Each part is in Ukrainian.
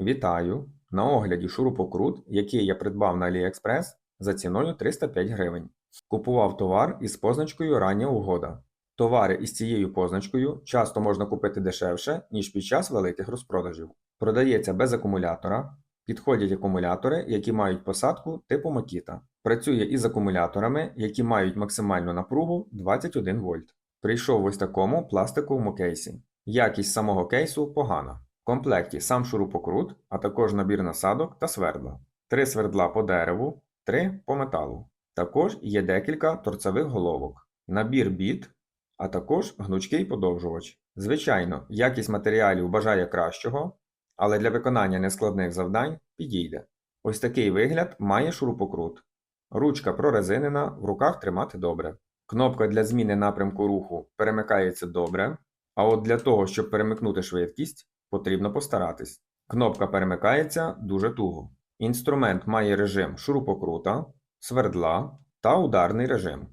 Вітаю! На огляді шурупокрут, який я придбав на AliExpress за ціною 305 гривень. Купував товар із позначкою Рання угода. Товари із цією позначкою часто можна купити дешевше, ніж під час великих розпродажів. Продається без акумулятора. Підходять акумулятори, які мають посадку типу Makita. Працює із акумуляторами, які мають максимальну напругу 21 вольт. Прийшов в ось такому пластиковому кейсі. Якість самого кейсу погана. Комплекті сам шурупокрут, а також набір насадок та свердла. Три свердла по дереву, три по металу. Також є декілька торцевих головок, набір біт, а також гнучкий подовжувач. Звичайно, якість матеріалів бажає кращого, але для виконання нескладних завдань підійде. Ось такий вигляд має шурупокрут. Ручка прорезинена, в руках тримати добре. Кнопка для зміни напрямку руху перемикається добре, а от для того, щоб перемикнути швидкість, потрібно постаратись. Кнопка перемикається дуже туго. Інструмент має режим шурупокрута, свердла та ударний режим,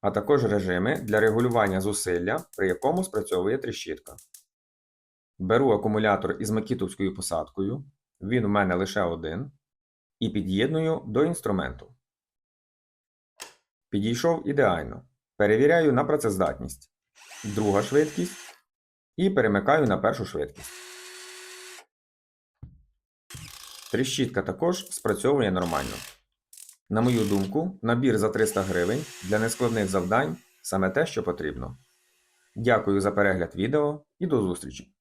а також режими для регулювання зусилля, при якому спрацьовує тріщітка. Беру акумулятор із макітовською посадкою, він у мене лише один, і під'єдную до інструменту. Підійшов ідеально. Перевіряю на працездатність. Друга швидкість. І перемикаю на першу швидкість. Тріщітка також спрацьовує нормально. На мою думку, набір за 300 гривень для нескладних завдань саме те, що потрібно. Дякую за перегляд відео і до зустрічі!